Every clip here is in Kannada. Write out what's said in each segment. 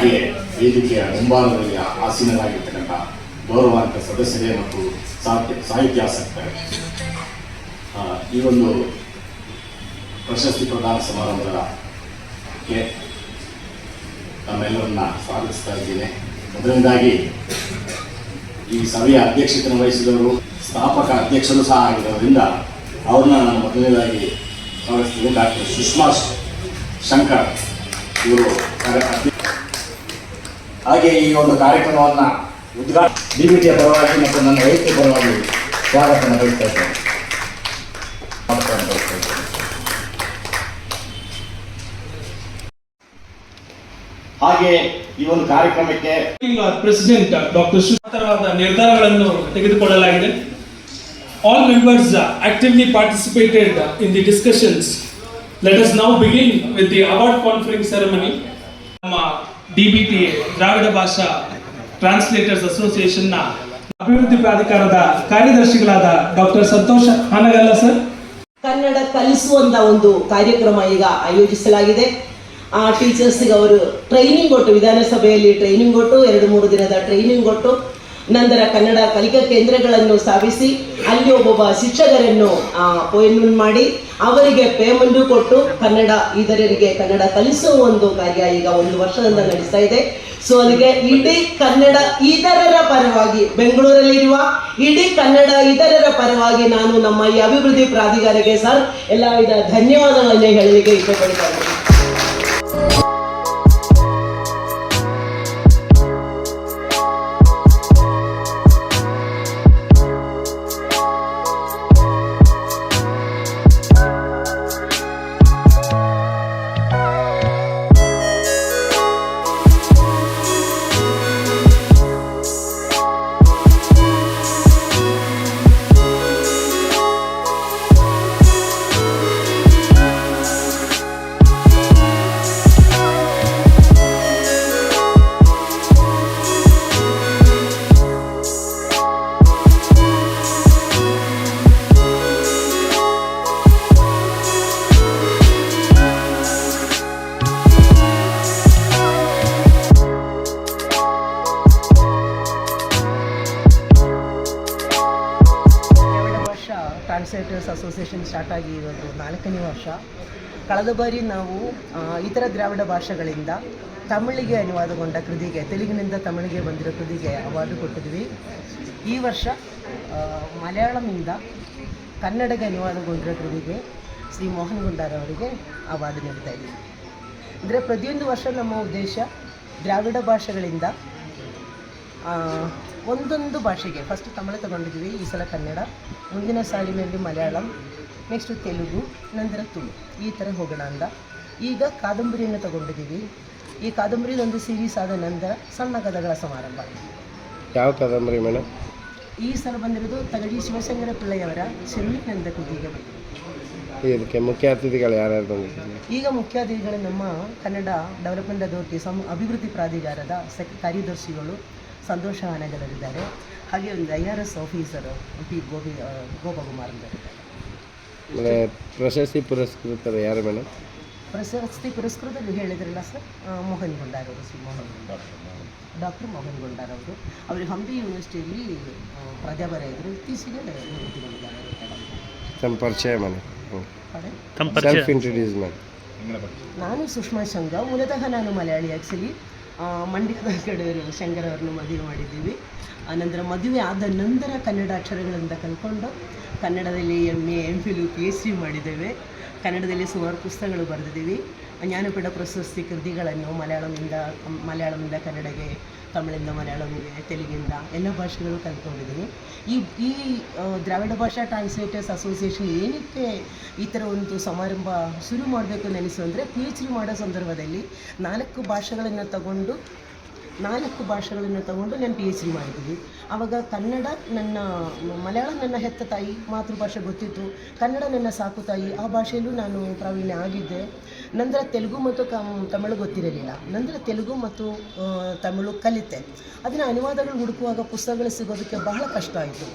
ಮುಂಭಾಗದಲ್ಲಿ ಆಸೀನರಾಗಿರ್ತಕ್ಕಂಥ ಗೌರವಾಂತ ಸದಸ್ಯರೇ ಮತ್ತು ಸಾಹಿತ್ಯ ಸಾಹಿತ್ಯಾಸಕ್ತರೇ ಈ ಒಂದು ಪ್ರಶಸ್ತಿ ಪ್ರದಾನ ಸಮಾರಂಭಕ್ಕೆ ತಮ್ಮೆಲ್ಲರನ್ನ ಸ್ವಾಗತಿಸ್ತಾ ಇದ್ದೇನೆ. ಅದರಿಂದಾಗಿ ಈ ಸಭೆಯ ಅಧ್ಯಕ್ಷತೆಯನ್ನು ವಹಿಸಿದವರು, ಸ್ಥಾಪಕ ಅಧ್ಯಕ್ಷರು ಸಹ ಆಗಿರೋದ್ರಿಂದ ಅವ್ರನ್ನ ನಾನು ಮೊದಲನೇದಾಗಿ ಸ್ವಾಗತಿಸ್ತೀನಿ. ಡಾಕ್ಟರ್ ಸುಷ್ಮಾ ಶಂಕರ್ ಇವರು ಅಧ್ಯಕ್ಷ ಅಧ್ಯ- ಹಾಗೆ ಈ ಒಂದು ಕಾರ್ಯಕ್ರಮವನ್ನು ಉದ್ಘಾಟ ಡಿಬಿಟಿಯ ಪರವಾಗಿ ಮತ್ತು ನನ್ನ ವೈಯಕ್ತಿಕ ಪರವಾಗಿ ಸ್ವಾಗತವನ್ನು ಬಯಸ್ತಾ. ಹಾಗೆ ಈ ಒಂದು ಕಾರ್ಯಕ್ರಮಕ್ಕೆ ಪ್ರೆಸಿಡೆಂಟ್ ಡಾಕ್ಟರ್ ಸುಮಾತರವಾದ ನಿರ್ಧಾರಗಳನ್ನು ತೆಗೆದುಕೊಳ್ಳಲಾಗಿದೆ. All members actively participated in the discussions let us now begin with the award conference ceremony ನಮ್ಮ ಡಿ ದ್ರಾವಿಡ ಭಾಷಾ ಟ್ರಾನ್ಸ್ಲೇಟರ್ಸ್ ಅಸೋಸಿಯೇಷನ್ನ ಅಭಿವೃದ್ಧಿ ಪ್ರಾಧಿಕಾರದ ಕಾರ್ಯದರ್ಶಿಗಳಾದ ಡಾಕ್ಟರ್ ಸಂತೋಷ್ ಹಾನಗಲ್ಲ ಸರ್. ಕನ್ನಡ ಕಲಿಸುವಂತ ಒಂದು ಕಾರ್ಯಕ್ರಮ ಈಗ ಆಯೋಜಿಸಲಾಗಿದೆ. ಆ ಟೀಚರ್ಸ್ಗೆ ಅವರು ಟ್ರೈನಿಂಗ್ ಕೊಟ್ಟು, ವಿಧಾನಸಭೆಯಲ್ಲಿ ಟ್ರೈನಿಂಗ್ ಕೊಟ್ಟು, ಎರಡು ಮೂರು ದಿನದ ಟ್ರೈನಿಂಗ್ ಕೊಟ್ಟು ನಂತರ ಕನ್ನಡ ಕಲಿಕಾ ಕೇಂದ್ರಗಳನ್ನು ಸ್ಥಾಪಿಸಿ, ಅಲ್ಲಿ ಒಬ್ಬೊಬ್ಬ ಶಿಕ್ಷಕರನ್ನು ಅಪಾಯಿಂಟ್ಮೆಂಟ್ ಮಾಡಿ, ಅವರಿಗೆ ಪೇಮೆಂಟ್ ಕೊಟ್ಟು ಕನ್ನಡ ಇದರರಿಗೆ ಕನ್ನಡ ಕಲಿಸುವ ಒಂದು ಕಾರ್ಯ ಈಗ ಒಂದು ವರ್ಷದಿಂದ ನಡೆಸ್ತಾ ಇದೆ. ಸೊ ಅದಕ್ಕೆ ಇಡೀ ಕನ್ನಡ ಇತರರ ಪರವಾಗಿ ಬೆಂಗಳೂರಲ್ಲಿರುವ ಇಡೀ ಕನ್ನಡ ಇತರರ ಪರವಾಗಿ ನಾನು ನಮ್ಮ ಈ ಅಭಿವೃದ್ಧಿ ಪ್ರಾಧಿಕಾರಕ್ಕೆ ಸರ್ ಎಲ್ಲ ವಿಧ ಧನ್ಯವಾದಗಳನ್ನು ಹೇಳಲಿಕ್ಕೆ ಇಷ್ಟಪಡ್ತಾ ಇದ್ದೀನಿ ಟ್ರಾನ್ಸ್ಲೇಟರ್ಸ್ ಅಸೋಸಿಯೇಷನ್ ಸ್ಟಾರ್ಟ್ ಆಗಿ ಇರೋದು ನಾಲ್ಕನೇ ವರ್ಷ. ಕಳೆದ ಬಾರಿ ನಾವು ಇತರ ದ್ರಾವಿಡ ಭಾಷೆಗಳಿಂದ ತಮಿಳಿಗೆ ಅನುವಾದಗೊಂಡ ಕೃತಿಗೆ, ತೆಲುಗಿನಿಂದ ತಮಿಳಿಗೆ ಬಂದಿರೋ ಕೃತಿಗೆ ಅವಾರ್ಡು ಕೊಟ್ಟಿದ್ವಿ. ಈ ವರ್ಷ ಮಲಯಾಳಮಿಂದ ಕನ್ನಡಕ್ಕೆ ಅನುವಾದಗೊಂಡಿರೋ ಕೃತಿಗೆ ಶ್ರೀ ಮೋಹನ್ ಅವರಿಗೆ ಅವಾರ್ಡ್ ನೀಡ್ತಾ ಇದ್ದೀವಿ ಅಂದರೆ ಪ್ರತಿಯೊಂದು ವರ್ಷ ನಮ್ಮ ಉದ್ದೇಶ ದ್ರಾವಿಡ ಭಾಷೆಗಳಿಂದ ಒಂದೊಂದು ಭಾಷೆಗೆ. ಫಸ್ಟ್ ತಮಿಳು ತಗೊಂಡಿದ್ದೀವಿ ಈ ಸಲ ಕನ್ನಡ. ಮುಂದಿನ ಸಾಲಿನಲ್ಲಿ ಮಲಯಾಳಂ ನೆಕ್ಸ್ಟು ತೆಲುಗು ನಂತರ ತುಳು. ಈ ಥರ ಹೋಗೋಣ ಅಂದ ಈಗ ಕಾದಂಬರಿಯನ್ನು ತಗೊಂಡಿದ್ದೀವಿ. ಈ ಕಾದಂಬರಿ ಒಂದು ಸೀರೀಸ್ ಆದ ನಂತರ ಸಣ್ಣ ಕಥೆಗಳ ಸಮಾರಂಭ. ಯಾವ ಕಾದಂಬರಿ ಮೇಡಮ್? ಈ ಸಲ ಬಂದಿರೋದು ತಗಡಿ ಶಿವಶಂಕರ ಪಿಳ್ಳೆಯವರ ಚೆನ್ನಿನಂದ ಕುದಿಗೆ ಇದಕ್ಕೆ ಮುಖ್ಯ ಅತಿಥಿಗಳು ಯಾರ್ಯಾರು ಬಂದಿದ್ದಾರೆ? ಈಗ ಮುಖ್ಯ ಅತಿಥಿಗಳು ನಮ್ಮ ಕನ್ನಡ ಡೆವಲಪ್ಮೆಂಟ್ ಅಥಾರಿಟಿ ಸಂ ಅಭಿವೃದ್ಧಿ ಪ್ರಾಧಿಕಾರದ ಸೆಕ್ ಕಾರ್ಯದರ್ಶಿಗಳು ಸಂತೋಷ ಆನೆಗಳರಿದ್ದಾರೆ ಹಾಗೆ ಒಂದು I R S officer P Gopi Gopakumar ಇದ್ದಾರೆ. ಪ್ರಶಸ್ತಿ ಪುರಸ್ಕೃತರು ಯಾರು ಮೇಡಮ್? ಪ್ರಶಸ್ತಿ ಪುರಸ್ಕೃತರು ಹೇಳಿದ್ರಲ್ಲ ಸರ್ ಮೋಹನ್ ಗುಂಡಾರ್ ಅವರು ಶ್ರೀ ಮೋಹನ್ ಡಾಕ್ಟರ್ ಮೋಹನ್ ಗುಂಡಾರ್. ಅವರು. ಅವರು ಹಂಪಿ ಯೂನಿವರ್ಸಿಟಿಯಲ್ಲಿ ಪ್ರಾಧ್ಯಾಪಕ ಇದ್ದರು ಇತ್ತೀಚೆಗೆ ನಿವೃತ್ತಿಗೊಂಡಿದ್ದಾರೆ ತಮ್ಮ ಪರಿಚಯ ಮೇಡಮ್ ನಾನು ಸುಷ್ಮಾ ಶಂಗ ಮೂಲತಃ ನಾನು ಮಲಯಾಳಿ ಆ್ಯಕ್ಚುಲಿ ಮಂಡ್ಯದ ಕಡೆಯವರು ಶಂಕರ್ ಅವ್ರನ್ನ ಮದುವೆ ಮಾಡಿದ್ದೀವಿ. ಆನಂತರ ಮದುವೆ ಆದ ನಂತರ ಕನ್ನಡ ಅಕ್ಷರಗಳಿಂದ ಕಲ್ತ್ಕೊಂಡು ಕನ್ನಡದಲ್ಲಿ M A M phil P H D ಮಾಡಿದ್ದೇವೆ. ಕನ್ನಡದಲ್ಲಿ ಸುಮಾರು ಪುಸ್ತಕಗಳು ಬರೆದಿದ್ದೀವಿ. ಜ್ಞಾನಪೀಠ ಪ್ರಶಸ್ತಿ ಕೃತಿಗಳನ್ನು ಮಲಯಾಳಮಿಂದ ಮಲಯಾಳಮಿಂದ ಕನ್ನಡಗೆ, ತಮಿಳಿಂದ ಮಲಯಾಳಂಗೆ, ತೆಲುಗಿಂದ ಎಲ್ಲ ಭಾಷೆಗಳು ಕಲ್ತ್ಕೊಂಡಿದ್ದೀನಿ. ಈ ಈ ದ್ರಾವಿಡ ಭಾಷಾ ಟ್ರಾನ್ಸ್ಲೇಟರ್ಸ್ ಅಸೋಸಿಯೇಷನ್ ಏನಕ್ಕೆ ಈ ಥರ ಒಂದು ಸಮಾರಂಭ ಶುರು ಮಾಡಬೇಕು ನೆನೆಸು ಅಂದರೆ ಪಿ ಎಚ್ ಡಿ ಮಾಡೋ ಸಂದರ್ಭದಲ್ಲಿ ನಾಲ್ಕು ಭಾಷೆಗಳನ್ನು ತಗೊಂಡು, ನಾಲ್ಕು ಭಾಷೆಗಳನ್ನು ತಗೊಂಡು ನಾನು ಪಿ ಎಚ್ ಡಿ ಮಾಡಿದ್ದೀನಿ. ಆವಾಗ ಕನ್ನಡ ನನ್ನ, ಮಲಯಾಳ ನನ್ನ ಹೆತ್ತ ತಾಯಿ ಮಾತೃಭಾಷೆ ಗೊತ್ತಿತ್ತು. ಕನ್ನಡ ನನ್ನ ಸಾಕು ತಾಯಿ. ಆ ಭಾಷೆಯಲ್ಲೂ ನಾನು ಪ್ರಾವೀಣ್ಯ ಆಗಿದ್ದೆ. ನಂತರ ತೆಲುಗು ಮತ್ತು ಕಮ್ ತಮಿಳು ಗೊತ್ತಿರಲಿಲ್ಲ. ನಂತರ ತೆಲುಗು ಮತ್ತು ತಮಿಳು ಕಲಿತೆ. ಅದನ್ನು ಅನುವಾದಗಳು ಹುಡುಕುವಾಗ ಪುಸ್ತಕಗಳು ಸಿಗೋದಕ್ಕೆ ಬಹಳ ಕಷ್ಟ ಆಯಿತು.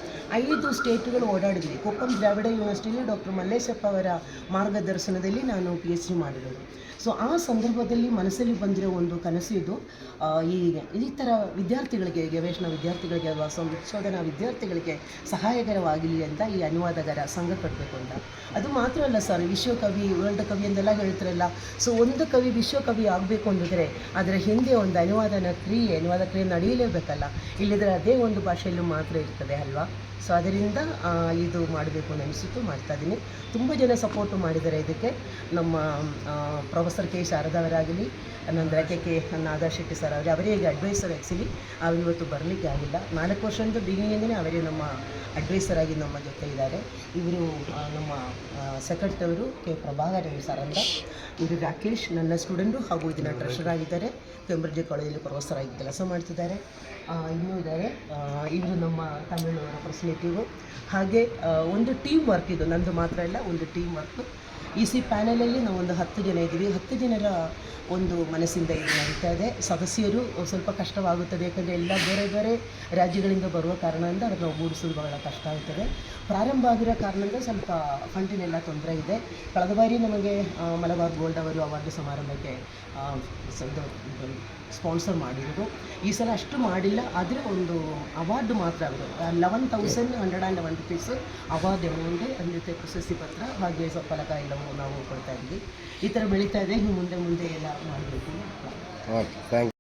ಐದು ಸ್ಟೇಟ್ಗಳು ಓಡಾಡಿದ್ವಿ. ಕೊಪ್ಪಂ ದ್ರಾವಿಡ ಯೂನಿವರ್ಸಿಟಿಯಲ್ಲಿ ಡಾಕ್ಟರ್ ಮಲ್ಲೇಶಪ್ಪ ಅವರ ಮಾರ್ಗದರ್ಶನದಲ್ಲಿ ನಾನು ಪಿ ಎಚ್ ಡಿ ಮಾಡಿರೋದು. ಸೊ ಆ ಸಂದರ್ಭದಲ್ಲಿ ಮನಸ್ಸಲ್ಲಿ ಬಂದಿರೋ ಒಂದು ಕನಸು ಇದು. ಈ ಈ ಥರ ವಿದ್ಯಾರ್ಥಿಗಳಿಗೆ, ಗವೇಷಣಾ ವಿದ್ಯಾರ್ಥಿಗಳಿಗೆ ಅಥವಾ ಸಂಶೋಧನಾ ವಿದ್ಯಾರ್ಥಿಗಳಿಗೆ ಸಹಾಯಕರವಾಗಲಿ ಅಂತ ಈ ಅನುವಾದಕರ ಸಂಘ ಕಟ್ಟಬೇಕು ಅಂತ. ಅದು ಮಾತ್ರ ಅಲ್ಲ ಸರ್, ವಿಶ್ವಕವಿ, ವರ್ಲ್ಡ್ ಕವಿ ಅಂತೆಲ್ಲ ಹೇಳ್ತಾರಲ್ಲ ಸೊ ಒಂದು ಕವಿ ವಿಶ್ವಕವಿ ಆಗಬೇಕು ಅಂದಿದ್ರೆ ಅದರ ಹಿಂದೆ ಒಂದು ಅನುವಾದನ ಕ್ರಿಯೆ, ಅನುವಾದ ಕ್ರಿಯೆ ನಡೆಯಲೇಬೇಕಲ್ಲ. ಇಲ್ಲದ್ರೆ ಅದೇ ಒಂದು ಭಾಷೆಯಲ್ಲೂ ಮಾತ್ರ ಇರ್ತದೆ ಅಲ್ವಾ? ಸೊ ಅದರಿಂದ ಇದು ಮಾಡಬೇಕು ಅನಿಸಿತು ಮಾಡ್ತಾ ಇದ್ದೀನಿ. ತುಂಬ ಜನ ಸಪೋರ್ಟು ಮಾಡಿದ್ದಾರೆ ಇದಕ್ಕೆ. ನಮ್ಮ ಪ್ರೊಫೆಸರ್ ಕೆ ಶಾರದವರಾಗಲಿ, ನಂತರ K K Naga Shetty sir ಅವರೇ ಅವರೇ ಈಗ ಅಡ್ವೈಸರ್ ಆ್ಯಕ್ಚುಲಿ ಅವ್ರು ಇವತ್ತು ಬರಲಿಕ್ಕೆ ಆಗಿಲ್ಲ. ನಾಲ್ಕು ವರ್ಷದಿಂದ ಬಿಗಿನಿಂದನೇ ಅವರೇ ನಮ್ಮ ಅಡ್ವೈಸರ್ ಆಗಿ ನಮ್ಮ ಜೊತೆ ಇದ್ದಾರೆ. ಇವರು ನಮ್ಮ ಸೆಕ್ರೆಟರಿ ಕೆ ಪ್ರಭಾಕರ್ ಸರ್ ಅಂತ. ಇವರು ರಾಕೇಶ್ ನನ್ನ ಸ್ಟೂಡೆಂಟು ಹಾಗೂ ಇದನ್ನು ಟ್ರೆಷರ್ ಆಗಿದ್ದಾರೆ. ಕೆಂಬ್ರಿಡ್ಜ್ ಕಾಲೇಜಲ್ಲಿ ಪ್ರೊಫೆಸರ್ ಕೆಲಸ ಮಾಡ್ತಿದ್ದಾರೆ. ಇನ್ನೂ ಇದ್ದಾರೆ. ಇವರು ನಮ್ಮ ತಮಿಳು ರೆಪ್ರೆಸೆಂಟೇಟಿವು ಹಾಗೆ ಒಂದು ಟೀಮ್ ವರ್ಕ್ ಇದು. ನಂದು ಮಾತ್ರ ಇಲ್ಲ ಒಂದು ಟೀಮ್ ವರ್ಕ್ ಈ ಸಿ ಪ್ಯಾನೆಲಲ್ಲಿ ನಾವು ಒಂದು ಹತ್ತು ಜನ ಇದ್ದೀವಿ. ಹತ್ತು ಜನರ ಒಂದು ಮನಸ್ಸಿಂದ ಇದು ನಡೀತಾ ಇದೆ. ಸದಸ್ಯರು ಸ್ವಲ್ಪ ಕಷ್ಟವಾಗುತ್ತದೆ. ಯಾಕಂದರೆ ಎಲ್ಲ ಬೇರೆ ಬೇರೆ ರಾಜ್ಯಗಳಿಂದ ಬರುವ ಕಾರಣದಿಂದ ಅದನ್ನು ಒಗ್ಗೂಡಿಸೋದು ಬಹಳ ಕಷ್ಟ ಆಗುತ್ತದೆ ಪ್ರಾರಂಭ ಆಗಿರೋ ಕಾರಣದಿಂದ ಸ್ವಲ್ಪ ಫಂಡಿನೆಲ್ಲ ತೊಂದರೆ ಇದೆ. ಕಳೆದ ಬಾರಿ ನಮಗೆ ಮಲಬಾರ್ ಗೋಲ್ಡ್ ಅವರು ಅವಾರ್ಡ್ ಸಮಾರಂಭಕ್ಕೆ ಸ್ಪಾನ್ಸರ್ ಮಾಡಿರೋದು. ಈ ಸಲ ಅಷ್ಟು ಮಾಡಿಲ್ಲ, ಆದರೆ ಒಂದು ಅವಾರ್ಡ್ ಮಾತ್ರ ಅವರು eleven thousand hundred and one rupees award ಎಮೌಂಟೇ ಅದ್ರ ಜೊತೆ ಪ್ರಶಸ್ತಿ ಪತ್ರ ಹಾಗೆ ಸ್ವಲ್ಪ ಫಲಕ ಎಲ್ಲವೂ ನಾವು ಕೊಡ್ತಾ ಇದ್ವಿ ಈ ಥರ ಬೆಳೀತಾ ಇದೆ, ಇನ್ನು ಮುಂದೆ ಮುಂದೆ ಎಲ್ಲ ಮಾಡಬೇಕು. Okay thank